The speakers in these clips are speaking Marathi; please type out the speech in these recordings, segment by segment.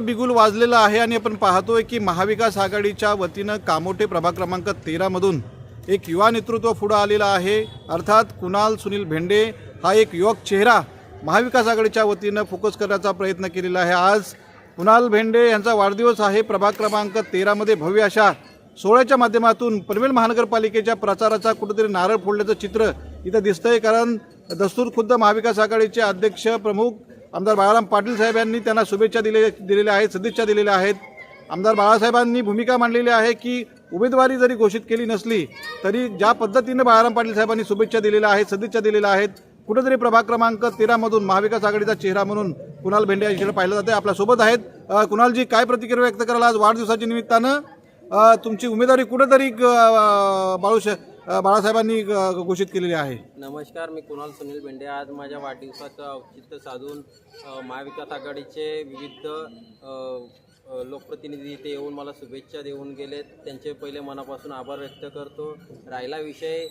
बिगुल वाजलेला आहे आणि आपण पाहतोय की महाविकास आघाडीच्या वतीनं कामोठे प्रभाग क्रमांक तेरामधून एक युवा नेतृत्व पुढं आलेलं आहे. अर्थात कुणाल सुनील भेंडे हा एक युवक चेहरा महाविकास आघाडीच्या वतीनं फोकस करण्याचा प्रयत्न केलेला आहे. आज कुणाल भेंडे यांचा वाढदिवस आहे. प्रभाग क्रमांक तेरामध्ये भव्य अशा सोहळ्याच्या माध्यमातून पनवेल महानगरपालिकेच्या प्रचाराचा कुठेतरी नारळ फोडल्याचं चित्र इथं दिसतंय. कारण दस्तूर खुद्द महाविकास आघाडीचे अध्यक्ष प्रमुख आमदार बाळाराम पाटील साहेब यांनी त्यांना शुभेच्छा दिले दिलेल्या आहेत सदिच्छा दिलेल्या आहेत. आमदार बाळासाहेबांनी भूमिका मांडलेली आहे की उमेदवारी जरी घोषित केली नसली तरी ज्या पद्धतीनं बाळाराम पाटील साहेबांनी शुभेच्छा दिलेल्या आहेत सदिच्छा दिलेल्या आहेत कुठेतरी प्रभाग क्रमांक तेरामधून महाविकास आघाडीचा चेहरा म्हणून कुणाल भेंडे यांच्याकडे पाहिलं जाते आपल्यासोबत आहेत. कुणालजी काय प्रतिक्रिया व्यक्त कराल आज वाढदिवसाच्या निमित्तानं? तुमची उमेदवारी कुठेतरी बाळू बाळूश बाळासाहेबांनी घोषित केलेली आहे. नमस्कार मी कुणाल सुनील भेंडे आज माझ्या वाढदिवसाचं औचित्य साधून महाविकास आघाडीचे विविध लोकप्रतिनिधी इथे येऊन मला शुभेच्छा देऊन गेलेत. त्यांचे पहिले मनापासून आभार व्यक्त करतो. राहिला विषय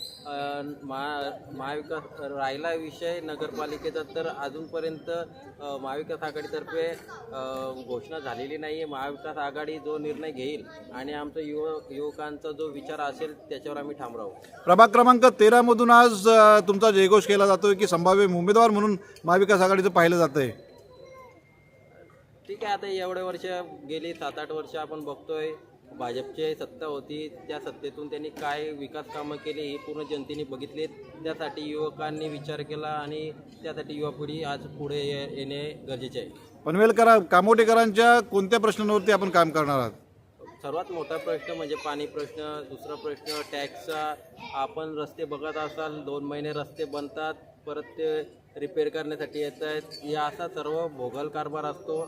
महा महाविकास राहिला विषय नगरपालिकेचा तर अजूनपर्यंत महाविकास आघाडीतर्फे घोषणा झालेली नाही आहे महाविकास आघाडी जो निर्णय घेईल आणि आमचा युव युवकांचा जो विचार असेल त्याच्यावर आम्ही ठाम राहू. प्रभाग क्रमांक तेरामधून आज तुमचा जयघोष केला जातोय की संभाव्य उमेदवार म्हणून महाविकास आघाडीचं पाहिलं जातं आहे ठीक आहे आता एवढे वर्ष गेली सात आठ वर्ष आपण बघतोय. भाजपची सत्ता होती त्या सत्तेतून त्यांनी काय विकास कामं केली ही पूर्ण जनतेने बघितली. त्यासाठी युवकांनी विचार केला आणि त्यासाठी युवा पिढी आज पुढे ये- येणे गरजेचे आहे. पनवेलकरा कामोटेकरांच्या कोणत्या प्रश्नांवरती आपण काम करणार आहात? सर्वात मोठा प्रश्न म्हणजे पाणी प्रश्न दुसरा प्रश्न टॅक्सचा आपण रस्ते बघत असाल दोन महिने रस्ते बनतात परत ते रिपेअर करण्यासाठी येत आहेत या असा सर्व भोगल कारभार असतो.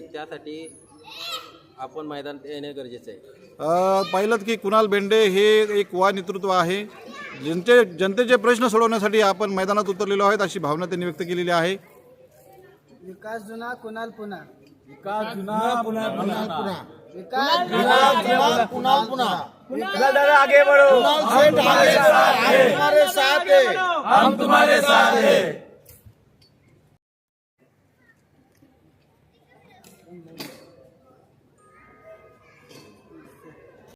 त्यासाठी आपण मैदानात येणे गरजेचे आहे. अ, पाहिलं की कुणाल बेंडे हे एक युवा नेतृत्व आहे. जनते जनतेचे प्रश्न सोडवण्यासाठी आपण मैदानात उतरलेलो आहोत अशी भावना त्यांनी व्यक्त केलेली आहे. विकास जुना कुणाल पुन्हा? विकास जुना पुन्हा. पुन्हा. विकास कुणाल पुन्हा. दादा आगे बढ़ो. हम तुम्हारे साथ हैं. हम तुम्हारे साथ हैं. one more.